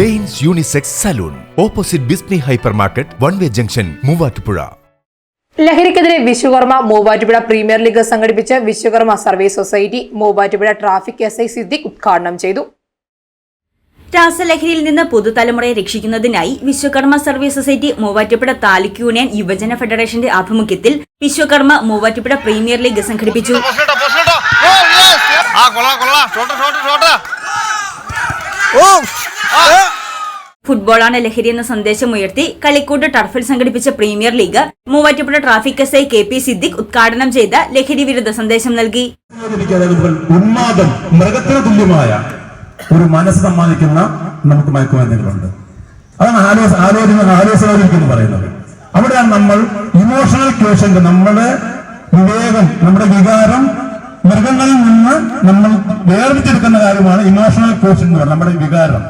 Danes unisex salon. Opposite ബിസ്നി hypermarket one way junction Muvattupuzha. ലഹരിക്കെതിരെ Vishwakarma Muvattupuzha premier league സംഘടിപ്പിച്ച Vishwakarma service society Muvattupuzha traffic S I Siddique ഉദ്ഘാടനം ചെയ്തു. രാസലഹരിയിൽ നിന്ന് പുതുതലമുറയെ രക്ഷിക്കുന്നതിനായി Vishwakarma service society Muvattupuzha taluk union യുവജന ഫെഡറേഷന്റെ ആഭിമുഖ്യത്തിൽ വിശ്വകർമ്മ മൂവാറ്റുപുഴ പ്രീമിയർ ലീഗ് സംഘടിപ്പിച്ചു. ആ കൊള്ളാ കൊള്ളാ. Shot shot shot. ഓ ഫുട്ബോളാണ് ലഹരി എന്ന സന്ദേശം ഉയർത്തി കളിക്കൂട്ട് ടർഫിൽ സംഘടിപ്പിച്ച premier league Muvattupuzha traffic S I K P Siddique ഉദ്ഘാടനം ചെയ്ത ലഹരി വിരുദ്ധ സന്ദേശം നൽകി. ഉന്മാദം മൃഗത്തിന് തുല്യമായ ഒരു മനസ്സ് സമ്മാനിക്കുന്ന നമുക്ക് മയക്കുമരുന്നുകളുണ്ട്. അതാണ് ആലോചന ആലോചന ആലോചന പറയുന്നത്. അവിടെയാണ് നമ്മൾ ഇമോഷണൽ ക്വേഷൻ നമ്മുടെ വിവേകം നമ്മുടെ വികാരം മൃഗങ്ങളിൽ നിന്ന് നമ്മൾ വേർതിരിച്ചെടുക്കുന്ന കാര്യമാണ് ഇമോഷണൽ ക്വേഷൻ എന്ന് പറയുന്നത് നമ്മുടെ വികാരം.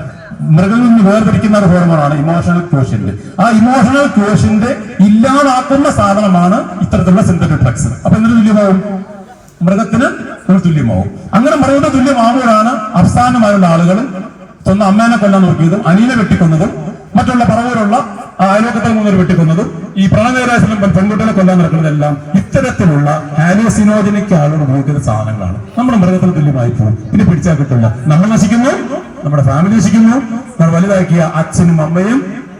മൃഗങ്ങളിൽ നിന്ന് വേർതിരിക്കുന്ന ഒരു ഹോർമോണാണ് ഇമോഷണൽ ക്യൂഷ്യന്റ് ആ ഇമോഷണൽ ക്യൂഷ്യന്റ് ഇല്ലാതാക്കുന്ന സാധനമാണ് ഇത്തരത്തിലുള്ള സിന്തറ്റിക് ഡ്രഗ്സ് അപ്പൊ എന്തിനു തുല്യമാവും? മൃഗത്തിന് ഒരു തുല്യമാവും. അങ്ങനെ മൃഗത്തിന് തുല്യമാവുകയാണ് അവസാനമായുള്ള ആളുകൾ. സ്വന്തം അമ്മേനെ കൊല്ലാൻ നോക്കിയതും അനിയനെ വെട്ടിക്കൊന്നതും മറ്റുള്ള പറവൂരുള്ള ആ അയൽവക്കത്തിൽ മുതൽ വെട്ടിക്കൊന്നതും ഈ പ്രണയരാശിലും പെൺകുട്ടികളെ കൊല്ലാൻ നടക്കുന്നതെല്ലാം ഇത്തരത്തിലുള്ള ഹാലോസിനോജനിക് ആളുകൾ ഉപയോഗിക്കുന്ന സാധനങ്ങളാണ്. നമ്മുടെ മൃഗത്തിന് തുല്യമായി പോകും. പിന്നെ പിടിച്ചാൽ കിട്ടില്ല നമ്മൾ നശിക്കുന്നു നമ്മുടെ ഫാമിലി നശിക്കുന്നു. നമ്മൾ വലുതാക്കിയ അച്ഛനും അമ്മയും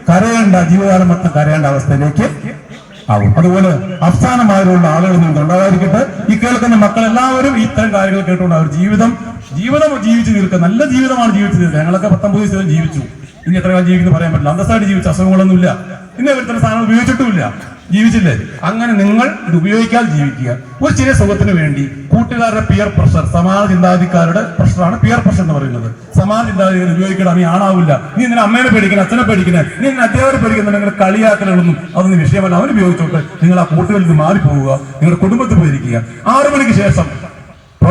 കരയേണ്ട ജീവിതകാലം മൊത്തം കരയേണ്ട അവസ്ഥയിലേക്ക് ആവും. അതുപോലെ അവസാനമായുള്ള ആളുകൾ നിങ്ങൾക്ക് ഉണ്ടാകാതിരിക്കട്ടെ. ഈ കേൾക്കുന്ന മക്കളെല്ലാവരും ഇത്തരം കാര്യങ്ങൾ കേട്ടുകൊണ്ട് അവർ ജീവിതം ജീവിതം ജീവിച്ചു തീർക്കുക. നല്ല ജീവിതമാണ് ജീവിച്ചു തീർക്കുക. ഞങ്ങളൊക്കെ പത്തൊമ്പത് ദിവസം ജീവിച്ചു. ഇനി എത്ര കാലം ജീവിക്കുന്നു പറയാൻ പറ്റില്ല. അന്തസ്സായിട്ട് ജീവിച്ച അസുഖങ്ങളൊന്നുമില്ല. ഇന്ന് വരുത്തുന്ന സാധനം ഉപയോഗിച്ചിട്ടുമില്ല. ജീവിച്ചില്ലേ? അങ്ങനെ നിങ്ങൾ ഇത് ഉപയോഗിക്കാതെ ജീവിക്കുക. ഒരു ചെറിയ സുഖത്തിന് വേണ്ടി കൂട്ടുകാരുടെ പിയർ പ്രഷർ സമാന ചിന്താഗതിക്കാരുടെ പ്രഷറാണ് പിയർ പ്രഷർ എന്ന് പറയുന്നത്. സമാന ചിന്താധികാരി ഉപയോഗിക്കണം നീ ആണാവില്ല നീ നിന്നെ അമ്മേനെ പേടിക്കണം അച്ഛനെ പേടിക്കണേ നീ നിന്നെ അധ്യാപകരെ പേടിക്കുന്ന? കളിയാക്കലുകളൊന്നും അതൊന്നും വിഷയമല്ല. അവൻ ഉപയോഗിച്ചോട്ട് നിങ്ങൾ ആ കൂട്ടുകളിൽ നിന്ന് മാറിപ്പോവുക. നിങ്ങളുടെ കുടുംബത്തിൽ പോയിരിക്കുക. ആറു മണിക്ക് ശേഷം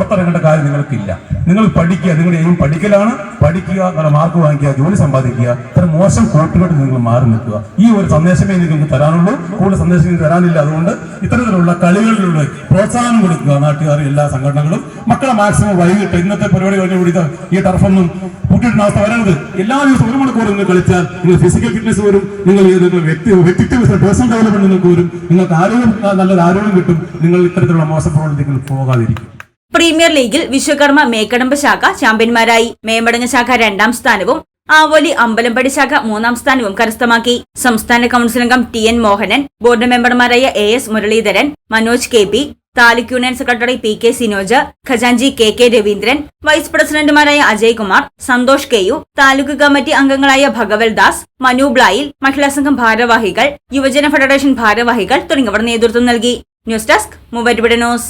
പുറത്തിറങ്ങേണ്ട കാര്യം നിങ്ങൾക്കില്ല. നിങ്ങൾ പഠിക്കുക നിങ്ങളുടെ എയും പഠിക്കലാണ്. പഠിക്കുക നല്ല മാർക്ക് വാങ്ങിക്കുക ജോലി സമ്പാദിക്കുക ഇത്ര മോശം കൂട്ടുകെട്ട് നിങ്ങൾ മാറി നിൽക്കുക. ഈ ഒരു സന്ദേശമേ നിങ്ങൾക്ക് തരാനുള്ളൂ. കൂടുതൽ സന്ദേശം തരാനില്ല അതുകൊണ്ട് ഇത്തരത്തിലുള്ള കളികളിലൂടെ പ്രോത്സാഹനം കൊടുക്കുക നാട്ടുകാർ എല്ലാ സംഘടനകളും. മക്കളെ മാക്സിമം വൈകിട്ട് ഇന്നത്തെ പരിപാടി കഴിഞ്ഞ് കൂടി ഈ ടർഫൊന്നും കൂട്ടിയിടുന്ന അവസ്ഥ വരരുത്. എല്ലാ ദിവസവും ഒരു മണിക്കൂർ നിങ്ങൾ കളിച്ചാൽ നിങ്ങൾ ഫിസിക്കൽ ഫിറ്റ്നസ് വരും നിങ്ങൾ വ്യക്തി വ്യക്തിത്വ പേഴ്സണൽ ഡെവലപ്മെന്റ് നിങ്ങൾക്ക് വരും നിങ്ങൾക്ക് ആരോഗ്യം നല്ലൊരു ആരോഗ്യം കിട്ടും. നിങ്ങൾ ഇത്തരത്തിലുള്ള മോശം പ്രവർത്തനങ്ങൾ പോകാതിരിക്കും. പ്രീമിയർ ലീഗിൽ വിശ്വകർമ്മ മേക്കടമ്പ ശാഖ ചാമ്പ്യന്മാരായി. മേമടങ്ങ ശാഖ രണ്ടാം സ്ഥാനവും ആവോലി അമ്പലമ്പടി ശാഖ മൂന്നാം സ്ഥാനവും കരസ്ഥമാക്കി. സംസ്ഥാന കൌൺസിൽ അംഗം ടി എൻ മോഹനൻ ബോർഡ് മെമ്പർമാരായ A S Muraleedharan Manoj K P taluk union secretary P K Sinoj ഖജാൻജി K K Raveendran vice പ്രസിഡന്റുമാരായ Ajay Kumar Santhosh K U taluk committee അംഗങ്ങളായ ഭഗവൽ ദാസ് മനു ബ്ലായിൽ മഹിളാ സംഘം ഭാരവാഹികൾ യുവജന ഫെഡറേഷൻ ഭാരവാഹികൾ തുടങ്ങിയവർ നേതൃത്വം നൽകി. News desk news.